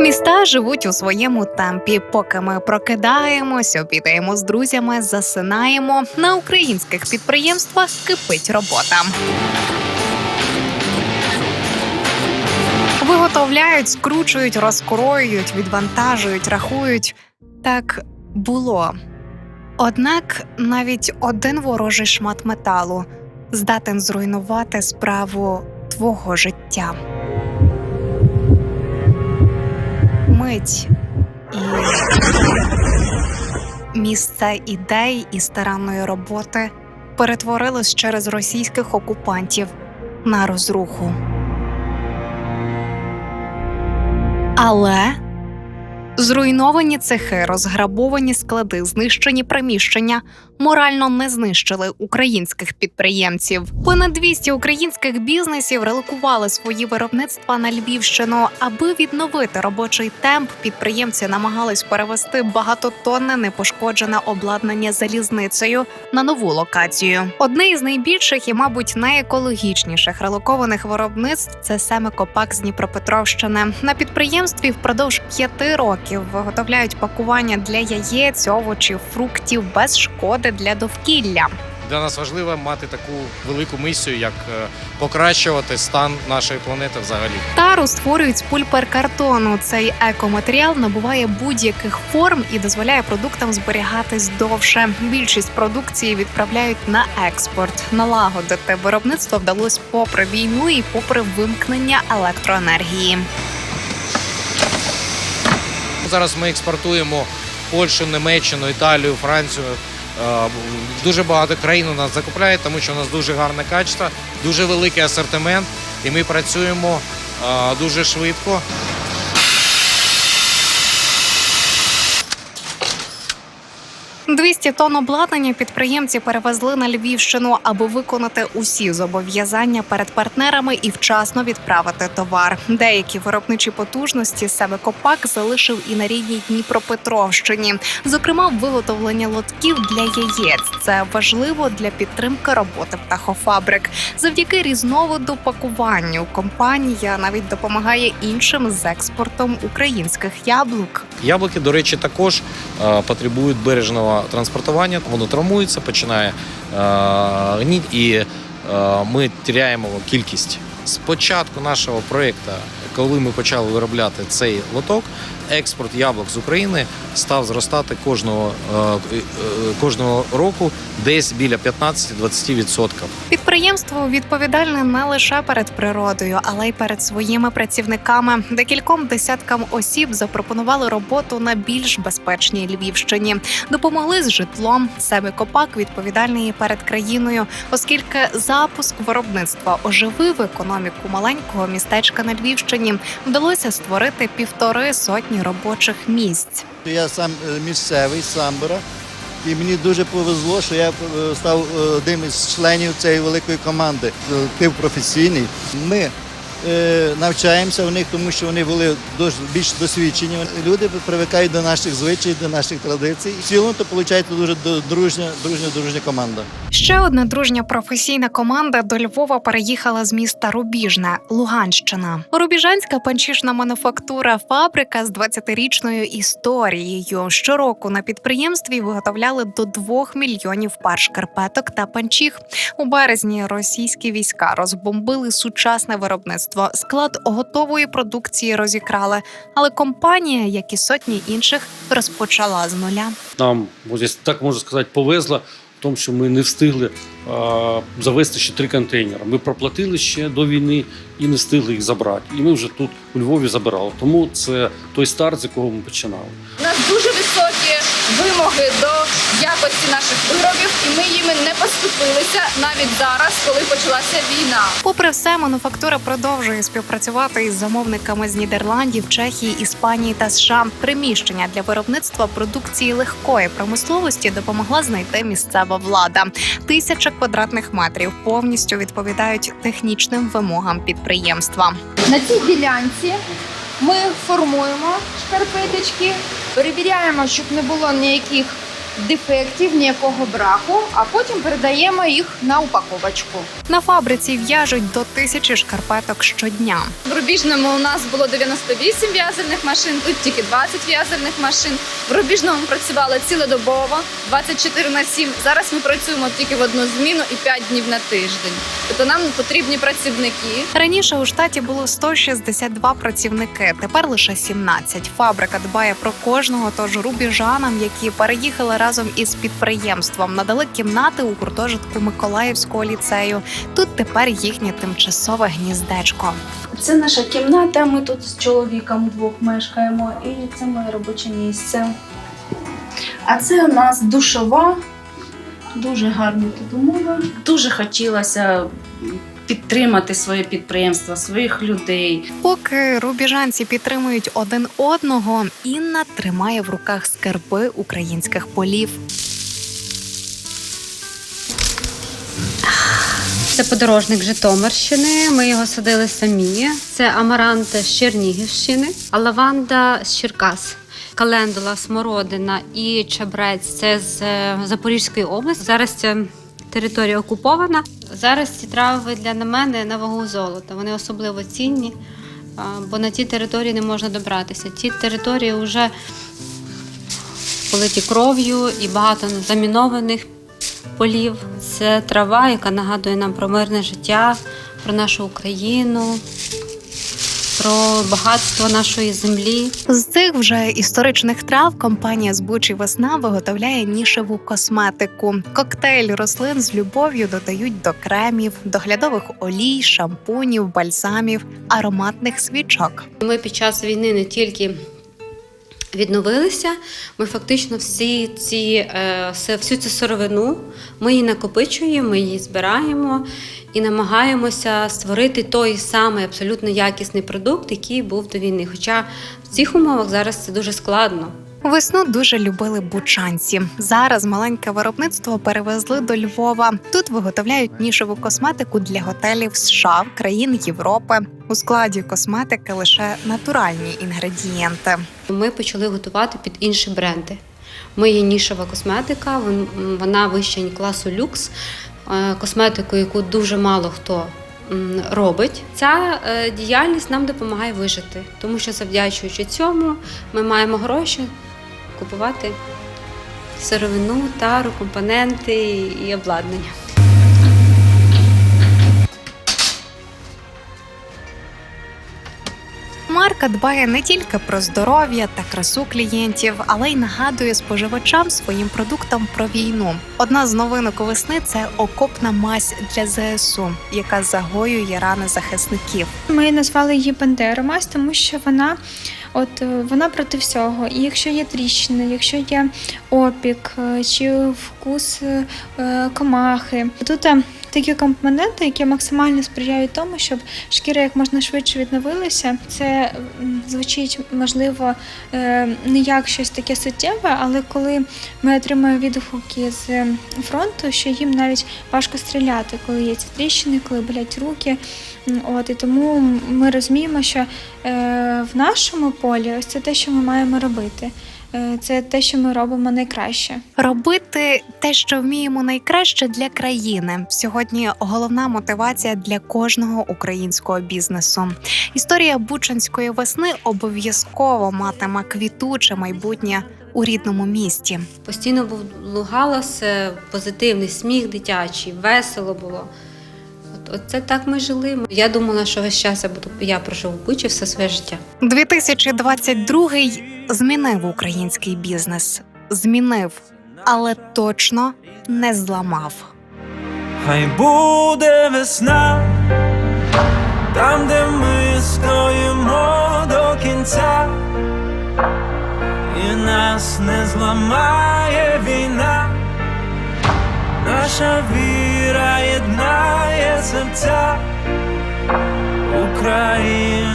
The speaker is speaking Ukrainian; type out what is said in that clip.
Міста живуть у своєму темпі. Поки ми прокидаємось, обідаємо з друзями, засинаємо. На українських підприємствах кипить робота. Виготовляють, скручують, розкроюють, відвантажують, рахують. Так було. Однак навіть один ворожий шмат металу здатен зруйнувати справу твого життя. Мить і місце ідей і старанної роботи перетворилось через російських окупантів на розруху. Але зруйновані цехи, розграбовані склади, знищені приміщення морально не знищили українських підприємців. Понад 200 українських бізнесів релокували свої виробництва на Львівщину. Аби відновити робочий темп, підприємці намагались перевести багатотонне непошкоджене обладнання залізницею на нову локацію. Одне із найбільших і, мабуть, найекологічніших релокованих виробництв це семикопак з Дніпропетровщини. На підприємстві впродовж п'яти років виготовляють пакування для яєць, овочів, фруктів без шкоди для довкілля. Для нас важливо мати таку велику місію, як е, покращувати стан нашої планети взагалі. Тару створюють з пульперкартону. Цей екоматеріал набуває будь-яких форм і дозволяє продуктам зберігатись довше. Більшість продукції відправляють на експорт. Налагодити виробництво вдалося попри війну і попри вимкнення електроенергії. Зараз ми експортуємо Польщу, Німеччину, Італію, Францію. Е, Дуже багато країн у нас закупляють, тому що у нас дуже гарне качество, дуже великий асортимент, і ми працюємо е, дуже швидко. – 200 тонн обладнання підприємці перевезли на Львівщину, аби виконати усі зобов'язання перед партнерами і вчасно відправити товар. Деякі виробничі потужності себе копак залишив і на рідній Дніпропетровщині. Зокрема, виготовлення лотків для яєць. Це важливо для підтримки роботи птахофабрик. Завдяки різновиду пакуванню компанія навіть допомагає іншим з експортом українських яблук. Яблуки, до речі, також е, потребують бережного транспортування. Воно травмується, починає е, гніть, і е, ми втрачаємо кількість. З початку нашого проєкту, коли ми почали виробляти цей лоток, експорт яблук з України став зростати кожного, е, е, кожного року десь біля 15-20%. Підприємство відповідальне не лише перед природою, але й перед своїми працівниками. Декільком десяткам осіб запропонували роботу на більш безпечній Львівщині. Допомогли з житлом. Себе копак відповідальний перед країною, оскільки запуск виробництва оживив економіку маленького містечка на Львівщині. Вдалося створити півтори сотні робочих місць. Я сам е, місцевий з Самбора, і мені дуже повезло, що я е, став е, одним із членів цієї великої команди. Ти професійний. Ми навчаємося у них, тому що вони були більш досвідчені. Люди привикають до наших звичаїв, до наших традицій. В цілому то виходить дуже дружня, дружня, дружня команда. Ще одна дружня професійна команда до Львова переїхала з міста Рубіжне, Луганщина. Рубіжанська панчішна мануфактура фабрика з 20-річною історією. Щороку на підприємстві виготовляли до 2 мільйонів пар шкарпеток та панчіх. У березні російські війська розбомбили сучасне виробництво. Склад готової продукції розікрали, але компанія, як і сотні інших, розпочала з нуля. нам, ось так можна сказати, повезло в тому, що ми не встигли а, завести ще три контейнери. Ми проплатили ще до війни і не встигли їх забрати. І ми вже тут у Львові забирали. Тому це той старт, з якого ми починали. У нас дуже високі вимоги до якості наших виробів, і ми їми не поступилися навіть зараз, коли почалася війна. Попри все, мануфактура продовжує співпрацювати із замовниками з Нідерландів, Чехії, Іспанії та США. Приміщення для виробництва продукції легкої промисловості допомогла знайти місцева влада. Тисяча квадратних метрів повністю відповідають технічним вимогам підприємства. На цій ділянці ми формуємо шкарпеточки, перевіряємо, щоб не було ніяких дефектів, ніякого браку, а потім передаємо їх на упаковочку. На фабриці в'яжуть до тисячі шкарпеток щодня. В Рубіжному у нас було 98 в'язальних машин, тут тільки 20 в'язальних машин. В Рубіжному ми працювали цілодобово, 24 на 7. Зараз ми працюємо тільки в одну зміну і 5 днів на тиждень. Тобто нам потрібні працівники. Раніше у штаті було 162 працівники, тепер лише 17. Фабрика дбає про кожного, тож рубіжанам, які переїхали разом із підприємством, надали кімнати у гуртожитку Миколаївського ліцею. Тут тепер їхнє тимчасове гніздечко. Це наша кімната. Ми тут з чоловіком двох мешкаємо, і це моє робоче місце. А це у нас душова, дуже гарні тут умови. Дуже хотілося підтримати своє підприємство, своїх людей. Поки рубіжанці підтримують один одного, Інна тримає в руках скарби українських полів. Це подорожник Житомирщини. Ми його садили самі. Це амарант з Чернігівщини, а лаванда з Черкас. Календула, смородина і чебрець це з е, Запорізької області. Зараз ця територія окупована. Зараз ці трави для мене на вагу золота. Вони особливо цінні, бо на ті території не можна добратися. Ці території вже политі кров'ю і багато замінованих полів. Це трава, яка нагадує нам про мирне життя, про нашу Україну, про багатство нашої землі. З цих вже історичних трав компанія з Бучі Весна виготовляє нішеву косметику. Коктейль рослин з любов'ю додають до кремів, доглядових олій, шампунів, бальзамів, ароматних свічок. Ми під час війни не тільки відновилися, ми фактично всі ці, е, всю цю сировину ми її накопичуємо, ми її збираємо і намагаємося створити той самий абсолютно якісний продукт, який був до війни. Хоча в цих умовах зараз це дуже складно. Весну дуже любили бучанці. Зараз маленьке виробництво перевезли до Львова. Тут виготовляють нішеву косметику для готелів США, країн Європи. У складі косметики лише натуральні інгредієнти. Ми почали готувати під інші бренди. Ми є нішева косметика, вона вища класу люкс, е, косметику, яку дуже мало хто робить. Ця е, діяльність нам допомагає вижити, тому що завдячуючи цьому, ми маємо гроші купувати сировину, тару, компоненти і обладнання. Марка дбає не тільки про здоров'я та красу клієнтів, але й нагадує споживачам своїм продуктам про війну. Одна з новинок весни це окопна мазь для ЗСУ, яка загоює рани захисників. Ми назвали її Бандеромась, тому що вона, от е, вона проти всього. І якщо є тріщини, якщо є опік е, чи вкус е, комахи, тут такі компоненти, які максимально сприяють тому, щоб шкіра як можна швидше відновилася. Це звучить можливо е, не як щось таке суттєве, але коли ми отримуємо відгуки з е, фронту, що їм навіть важко стріляти, коли є ці тріщини, коли болять руки. От і тому ми розуміємо, що е, в нашому полі ось це те, що ми маємо робити. Е, це те, що ми робимо найкраще. Робити те, що вміємо найкраще для країни. Сьогодні головна мотивація для кожного українського бізнесу. Історія бучанської весни обов'язково матиме квітуче майбутнє у рідному місті. Постійно був галас, е, позитивний сміх дитячий, весело було. От, от це так ми жили. Я думала, що весь час я буду я проживу в Бучі все своє життя. 2022 змінив український бізнес. Змінив, але точно не зламав. Хай буде весна, там, де ми стоїмо до кінця, і нас не зламає війна, наша віра єднає серця, Україна.